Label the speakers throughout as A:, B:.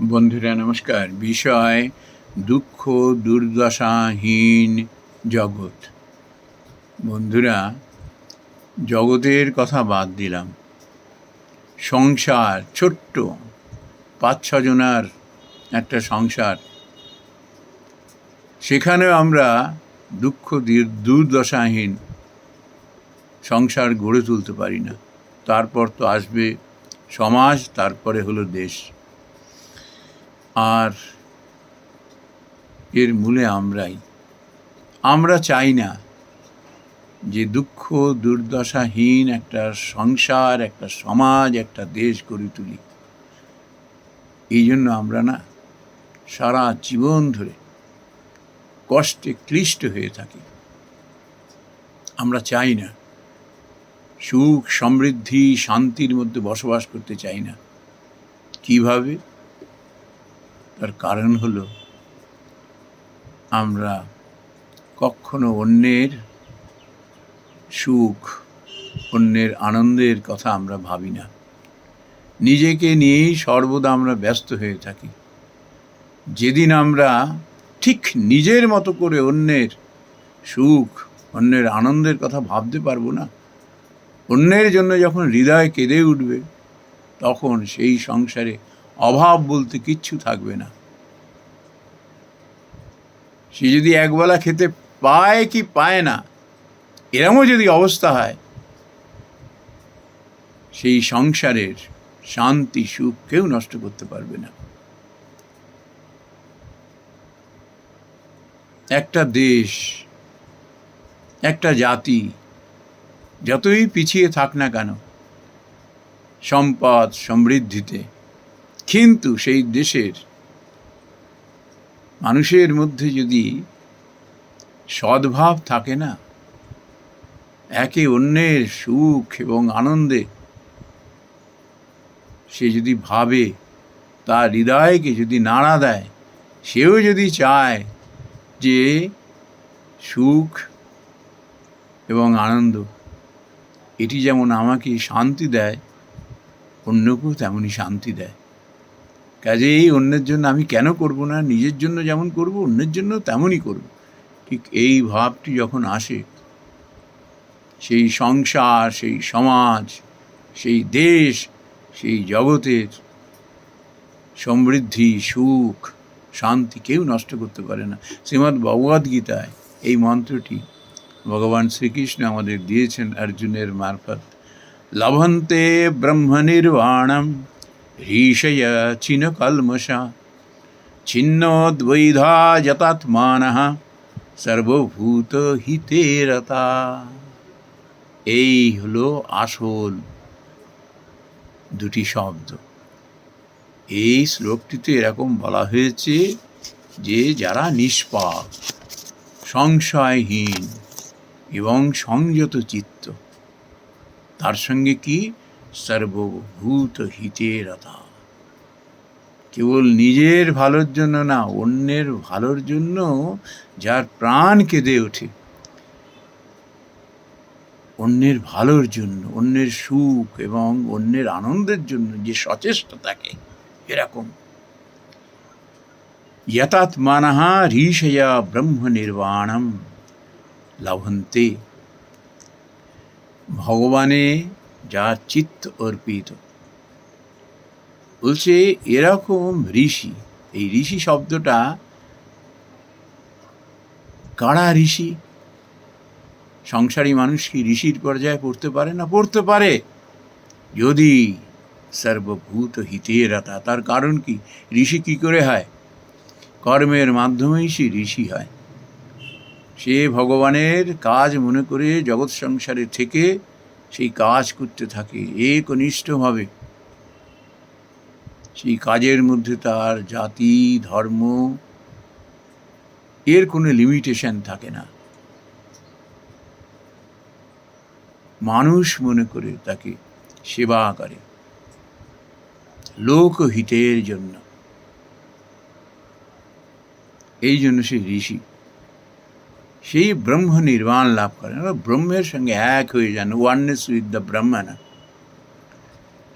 A: বন্ধুরা, নমস্কার। বিষয় দুঃখ, দুর্দশাহীন জগৎ। বন্ধুরা, জগতের কথা বাদ দিলাম। সংসার, ছোট্ট পাঁচ ছজনার একটা সংসার। সেখানেও আমরা দুঃখ দুর্দশাহীন সংসার গড়ে তুলতে পারি না। তারপর তো আসবে সমাজ, তারপরে হলো দেশ। আর এর মূলে আমরাই। আমরা চাই না যে দুঃখ, দুর্দশাহীন একটা সংসার, একটা সমাজ, একটা দেশ গড়ে তুলি। এই জন্য আমরা না সারা জীবন ধরে কষ্টে ক্লিষ্ট হয়ে থাকি। আমরা চাই না সুখ, সমৃদ্ধি, শান্তির মধ্যে বসবাস করতে চাই না। কীভাবে? তার কারণ হলো, আমরা কখনো অন্যের সুখ, অন্যের আনন্দের কথা আমরা ভাবি না। নিজেকে নিয়েই সর্বদা আমরা ব্যস্ত হয়ে থাকি। যেদিন আমরা ঠিক নিজের মতো করে অন্যের সুখ, অন্যের আনন্দের কথা ভাবতে পারব না, অন্যের জন্য যখন হৃদয় কেঁদে উঠবে, তখন সেই সংসারে অভাব বলতে কিচ্ছু থাকবে না। সে যদি একবেলা খেতে পায় কি পায় না, এরমও যদি অবস্থা হয়, সেই সংসারের শান্তি, সুখ কেউ নষ্ট করতে পারবে না। একটা দেশ, একটা জাতি, যতই পিছিয়ে থাক না কেন, সম্পদ সমৃদ্ধিতে কিন্তু সেই দেশের মানুষের মধ্যে যদি সদ্ভাব থাকে না, একে অন্যের সুখ এবং আনন্দে সে যদি ভাবে, তার হৃদয়কে যদি নাড়া দেয়, সেও যদি চায় যে সুখ এবং আনন্দ, এটি যেমন আমাকে শান্তি দেয়, অন্যকেও তেমনই শান্তি দেয়। কাজেই অন্যের জন্য আমি কেন করব না? নিজের জন্য যেমন করব, অন্যের জন্য তেমনই করব। ঠিক এই ভাবটি যখন আসে, সেই সংসার, সেই সমাজ, সেই দেশ, সেই জগতের সমৃদ্ধি, সুখ, শান্তি কেউ নষ্ট করতে পারে না। শ্রীমদ্ ভগবদ্গীতায় এই মন্ত্রটি ভগবান শ্রীকৃষ্ণ আমাদের দিয়েছেন অর্জুনের মারফত। লভন্তে ব্রহ্ম চিন কলমশা ছিন্নোদ্বৈধা যতাত্মান সর্বভূত হিতে রতা এই হলো আসল দুটি শব্দ। এই শ্লোকটিতে এরকম বলা হয়েছে যে, যারা নিষ্পাপ, সংশয়হীন এবং সংযত চিত্ত তার সঙ্গে কি সর্বভূত হিতে হিতেরতা কেবল নিজের ভালোর জন্য না, অন্যের ভালোর জন্য যার প্রাণ কেঁদে ওঠে। অন্যের ভালোর জন্য, অন্যের সুখ এবং অন্যের আনন্দের জন্য যে সচেষ্ট থাকে, এরকম। যতাত্মানহা ঋষয়া ব্রহ্ম নির্বাণম লভন্তে। ভগবানে যা চিত্ত অর্পিত। বলছে, এরকম ঋষি, এই ঋষি শব্দটা কারা ঋষি? সংসারী মানুষ কি ঋষির পর্যায়ে পড়তে পারে না? পড়তে পারে। যদি সর্বভূত হিতেরতা তার কারণ কি? ঋষি কি করে হয়? কর্মের মাধ্যমেই সে ঋষি হয়। সে ভগবানের কাজ মনে করে জগৎ সংসারে থেকে সেই কাজ করতে থাকে, একনিষ্ঠভাবে। সেই কাজের মধ্যে তার জাতি, ধর্ম, এর কোনো লিমিটেশন থাকে না। মানুষ মনে করে তাকে সেবা করে। লোকহিতের জন্য। এই জন্য সে ঋষি। সেই ব্রহ্ম নির্বাণ লাভ করেন। ব্রহ্মের সঙ্গে এক হয়ে যান ওয়াননেস উইথ দ্য ব্রহ্মানা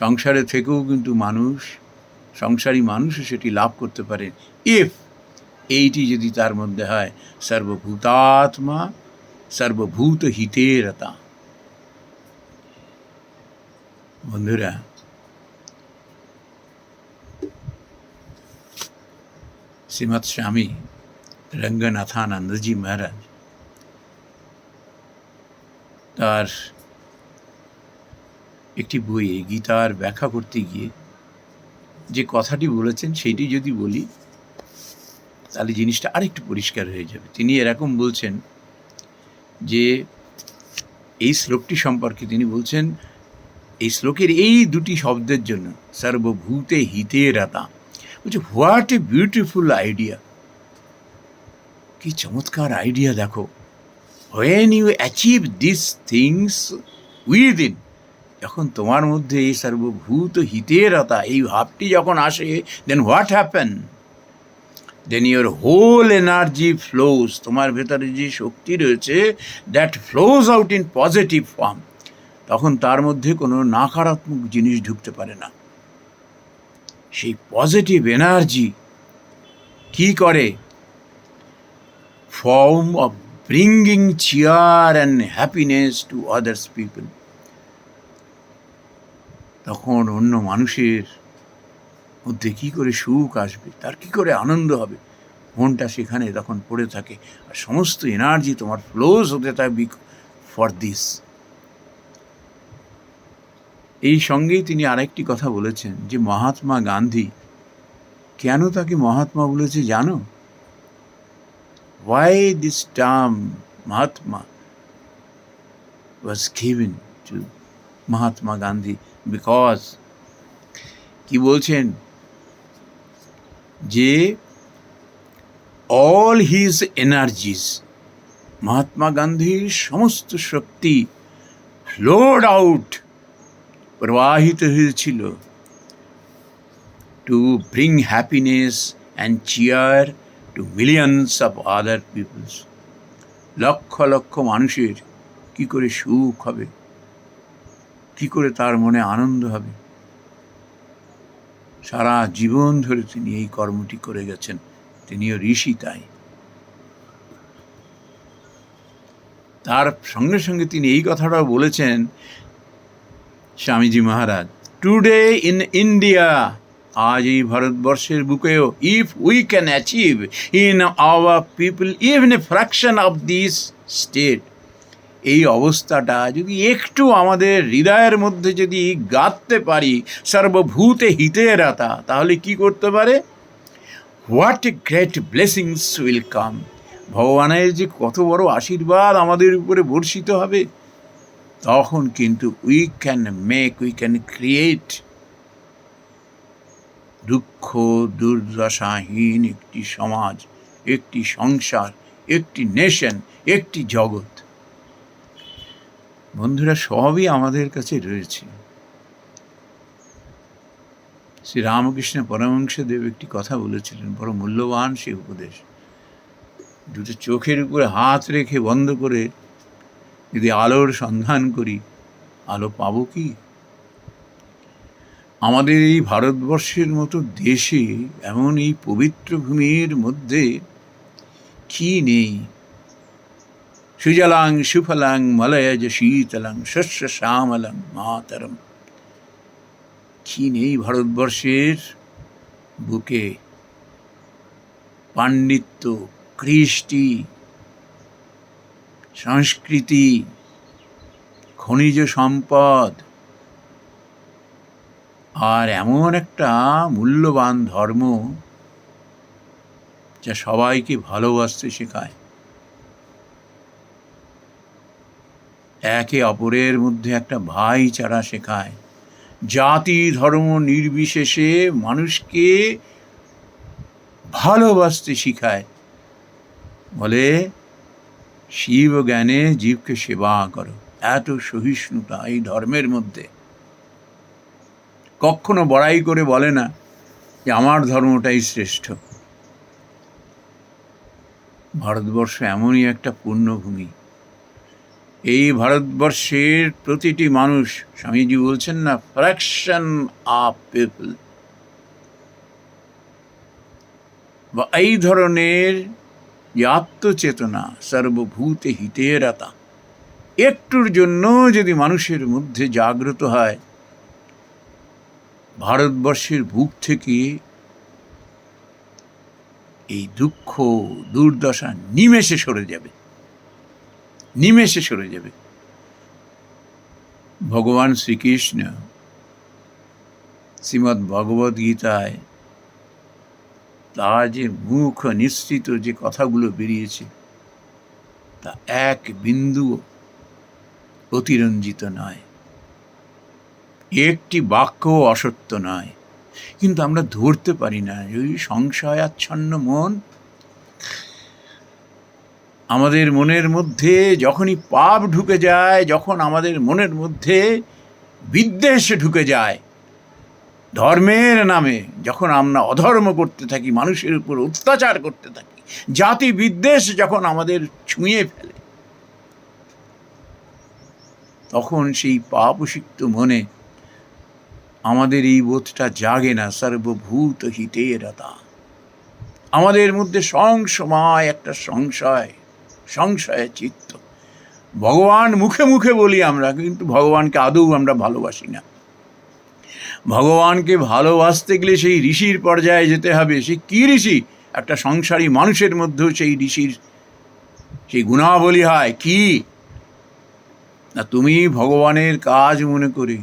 A: সংসারে থেকেও কিন্তু মানুষ, সংসারী মানুষও সেটি লাভ করতে পারে। ইফ এইটি যদি তার মধ্যে হয়, সর্বভূতাত্মা সর্বভূত হিতেরতা বন্ধুরা, শ্রীমৎ স্বামী রঙ্গনাথানন্দজি মহারাজ তার একটি বইয়ে, গীতার ব্যাখ্যা করতে গিয়ে যে কথাটি বলেছেন সেটি যদি বলি, তাহলে জিনিসটা আরেকটু পরিষ্কার হয়ে যাবে। তিনি এরকম বলছেন যে, এই শ্লোকটি সম্পর্কে তিনি বলছেন, এই শ্লোকের এই দুটি শব্দের জন্য, সর্বভূতে হিতে রাতা। বলছে হোয়াট এ বিউটিফুল আইডিয়া কি চমৎকার আইডিয়া দেখো। When you achieve this things within যখন তোমার মধ্যে এই সর্বভূত হিতেরতা, এই ভাবটি যখন আসে then what happen then your whole energy flows তোমার ভেতরে যে শক্তি রয়েছে that flows out in positive form তখন তার মধ্যে কোনো নাকারাত্মক জিনিস ঢুকতে পারে না। সেই পজিটিভ এনার্জি কি করে? Form of bringing cheer and happiness to others people তখন অন্য মানুষের মধ্যে কি করে সুখ আসবে? তার কি করে আনন্দ হবে? মনটা সেখানে তখন পড়ে থাকে। আর সমস্ত এনার্জি তোমার ফ্লোজ হতে থাকবে ফর দিস এই সঙ্গেই তিনি আরেকটি কথা বলেছেন যে মহাত্মা গান্ধী, কেন তাকে মহাত্মা বলেছে জানো? Why this term Mahatma was given to Mahatma Gandhi because কি বলছেন যে অল হিজ এনার্জিস মহাত্মা গান্ধীর সমস্ত শক্তি ফ্লোড আউট প্রবাহিত হয়েছিল to bring happiness and cheer to millions of other peoples lakh lakh মানুষের কি করে সুখ হবে? কি করে তার মনে আনন্দ হবে? সারা জীবন ধরে তিনি এই কর্মটি করে গেছেন। তিনিও ঋষি তাই। তার সঙ্গে সঙ্গে তিনি এই কথাটাও বলেছেন Swamiji Maharaj today in India আজ এই ভারতবর্ষের বুকেও if we can achieve in our people even a fraction of this state এই অবস্থাটা যদি একটু আমাদের হৃদয়ের মধ্যে যদি গাঁথতে পারি, সর্বভূতে হিতের আতা, তাহলে কি করতে পারে? What a great blessings will come ভগবানের যে কত বড় আশীর্বাদ আমাদের উপরে বর্ষিত হবে, তখন কিন্তু we can make we can create দুঃখ দুর্দশাহীন একটি সমাজ, একটি সংসার, একটি নেশন, একটি জগৎ। বন্ধুরা, সবই আমাদের কাছে রয়েছে। শ্রী রামকৃষ্ণ পরমংসদেব একটি কথা বলেছিলেন, বড় মূল্যবান সে উপদেশ। দুটো চোখের উপরে হাত রেখে বন্ধ করে যদি আলোর সন্ধান করি, আলো পাবো কি? আমাদের এই ভারতবর্ষের মতো দেশে এমন এই পবিত্র ভূমির মধ্যে কি নেই? সুজলাং, সুফলাং, মলয়জ, শীতলাং, শস্য শ্যামলাং, মাতরম। কি নেই ভারতবর্ষের বুকে? পাণ্ডিত্য, কৃষ্টি, সংস্কৃতি, খনিজ সম্পদ আর এমন একটা মূল্যবান ধর্ম যা সবাইকে ভালোবাসতে শেখায়। একে অপরের মধ্যে একটা ভাইচারা শেখায়। জাতি, ধর্ম নির্বিশেষে মানুষকে ভালোবাসতে শিখায়। বলে শিব জ্ঞানে জীবকে সেবা করো। এত সহিষ্ণুতা এই ধর্মের মধ্যে। কখনো বড়াই করে বলে না যে আমার ধর্মটাই শ্রেষ্ঠ। ভারতবর্ষ এমনই একটা পূর্ণভূমি। এই ভারতবর্ষের প্রতিটি মানুষ, স্বামীজি বলছেন না ফ্র্যাকশন অফ পিপল বা এই ধরনের যে আত্মচেতনা, সর্বভূতে হিতেরতা একটুর জন্য যদি মানুষের মধ্যে জাগ্রত হয় ভারতবর্ষের বুক থেকে এই দুঃখ, দুর্দশা নিমেষে সরে যাবে। নিমেষে সরে যাবে। ভগবান শ্রীকৃষ্ণ শ্রীমদ্ ভগবদ গীতায় তার যে মুখ নিশ্চিত যে কথাগুলো বেরিয়েছে, তা এক বিন্দু অতিরঞ্জিত নয়। একটি বাক্য অসত্য নয়। কিন্তু আমরা ধরতে পারি না ওই সংশয়াচ্ছন্ন মন আমাদের মনের মধ্যে যখনই পাপ ঢুকে যায়, যখন আমাদের মনের মধ্যে বিদ্বেষ ঢুকে যায়, ধর্মের নামে যখন আমরা অধর্ম করতে থাকি, মানুষের উপর অত্যাচার করতে থাকি, জাতি বিদ্বেষ যখন আমাদের ছুঁয়ে ফেলে, তখন সেই পাপসিক্ত মনে আমাদের এই বোধটা জাগে না সর্বভূত হিতেরতা আমাদের মধ্যে সংসময় একটা সংশয় সংশয় চিত্ত। ভগবান মুখে মুখে বলি আমরা, কিন্তু ভগবানকে আদৌ আমরা ভালোবাসি না। ভগবানকে ভালোবাসতে গেলে সেই ঋষির পর্যায়ে যেতে হবে। সে কী ঋষি? একটা সংসারী মানুষের মধ্যেও সেই ঋষির সেই গুণাবলী হয়। কি? না তুমি ভগবানের কাজ মনে করে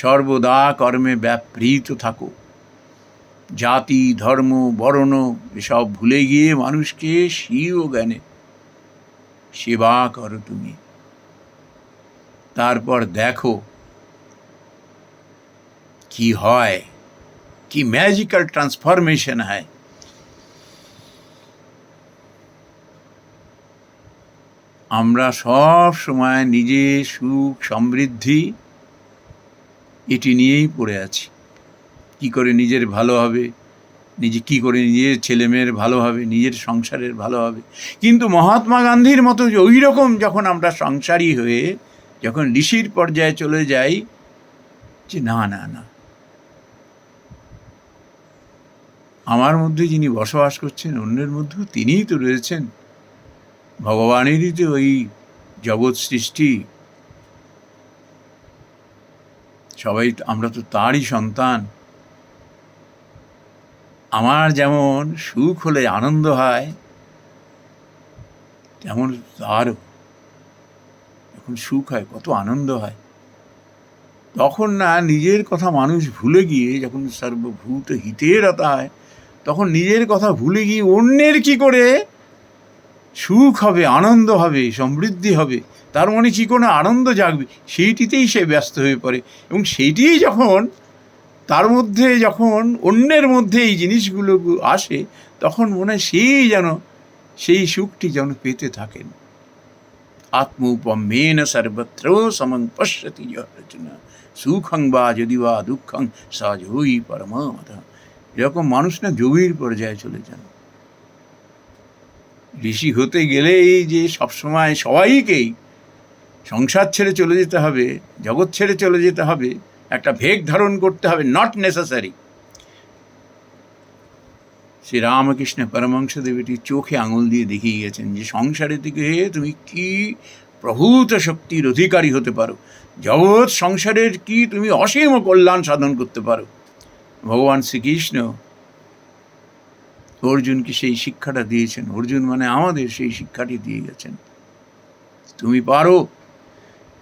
A: সর্বদা কর্মে ব্যাপৃত থাকো। জাতি, ধর্ম, বর্ণ এসব ভুলে গিয়ে মানুষকে স্বীয় জ্ঞানে সেবা করো তুমি। তারপর দেখো কি হয়, কি ম্যাজিক্যাল ট্রান্সফরমেশন হয়। আমরা সব সময় নিজের সুখ, সমৃদ্ধি এটি নিয়েই পড়ে আছি। কি করে নিজের ভালো হবে, নিজে কি করে নিজের ছেলেমেয়ের ভালো হবে, নিজের সংসারের ভালো হবে। কিন্তু মহাত্মা গান্ধীর মতো যে ওই রকম যখন আমরা সংসারী হয়ে যখন ঋষির পর্যায়ে চলে যাই, যে না না না। আমার মধ্যে যিনি বসবাস করছেন, অন্যের মধ্যেও তিনিই তো রয়েছেন। ভগবানেরই তো ওই জগৎ সৃষ্টি সবাই, আমরা তো তারই সন্তান। আমার যেমন সুখ হলে আনন্দ হয়, তেমন তারও। এখন সুখ হয়, কত আনন্দ হয়। তখন না নিজের কথা মানুষ ভুলে গিয়ে যখন সর্বভূত হিতেরতা হয় তখন নিজের কথা ভুলে গিয়ে অন্যের কি করে সুখ হবে, আনন্দ হবে, সমৃদ্ধি হবে। তার মনে কি কোনো আনন্দ জাগবে? সেইটিতেই সে ব্যস্ত হয়ে পড়ে। এবং সেইটিই যখন তার মধ্যে যখন অন্যের মধ্যে এই জিনিসগুলো আসে, তখন মনে হয় সেই যেন, সেই সুখটি যেন পেতে থাকেন। আত্মোপমেন সর্বত্র সমং সুখং বা যদি বা দুঃখং সহজই পরমাথ এরকম মানুষ না যোগীর পর্যায়ে চলে যান। ঋষি হতে গেলেই যে সবসময় সবাইকেই সংসার ছেড়ে চলে যেতে হবে, জগৎ ছেড়ে চলে যেতে হবে, একটা ভেগ ধারণ করতে হবে নট নেসেসারি শ্রী রামকৃষ্ণ পরমংসদেব এটি চোখে আঙুল দিয়ে দেখিয়ে গেছেন যে সংসারের দিকে তুমি কি প্রভূত শক্তির অধিকারী হতে পারো? জগৎ সংসারের কি তুমি অসীম কল্যাণ সাধন করতে পারো? ভগবান শ্রীকৃষ্ণ অর্জুনকে সেই শিক্ষাটা দিয়েছেন? অর্জুন মানে আমাদের সেই শিক্ষাটি দিয়ে গেছেন। তুমি পারো।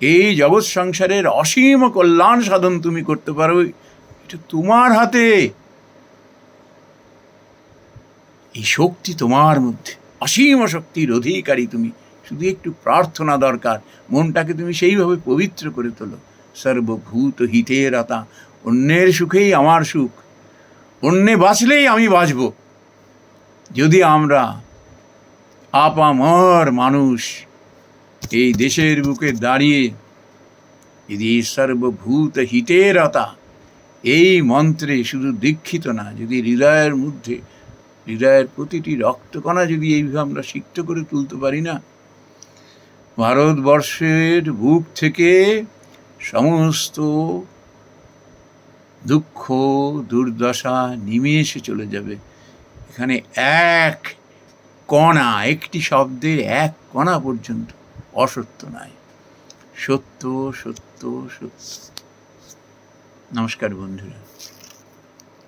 A: এই জগৎ সংসারের অসীম কল্যাণ সাধন তুমি করতে পারো। এটা তোমার হাতে। এই শক্তি তোমার মধ্যে, অসীম শক্তির অধিকারী তুমি। শুধু একটু প্রার্থনা দরকার। মনটাকে তুমি সেইভাবে পবিত্র করে তোলো। সর্বভূত হিতের আতা অন্যের সুখেই আমার সুখ। অন্যে বাঁচলেই আমি বাঁচব। যদি আমরা আপামর মানুষ এই দেশের বুকে দাঁড়িয়ে যদি সর্বভূত হিতেরতা এই মন্ত্রে শুধু দীক্ষিত না, যদি হৃদয়ের মধ্যে, হৃদয়ের প্রতিটি রক্তকণা যদি এইভাবে আমরা সিক্ত করে তুলতে পারি না, ভারতবর্ষের বুক থেকে সমস্ত দুঃখ, দুর্দশা নিমেষে চলে যাবে। এখানে এক কণা, একটি শব্দের এক কণা পর্যন্ত অসত্য নাই। সত্য সত্য সত্য। নমস্কার বন্ধুরা।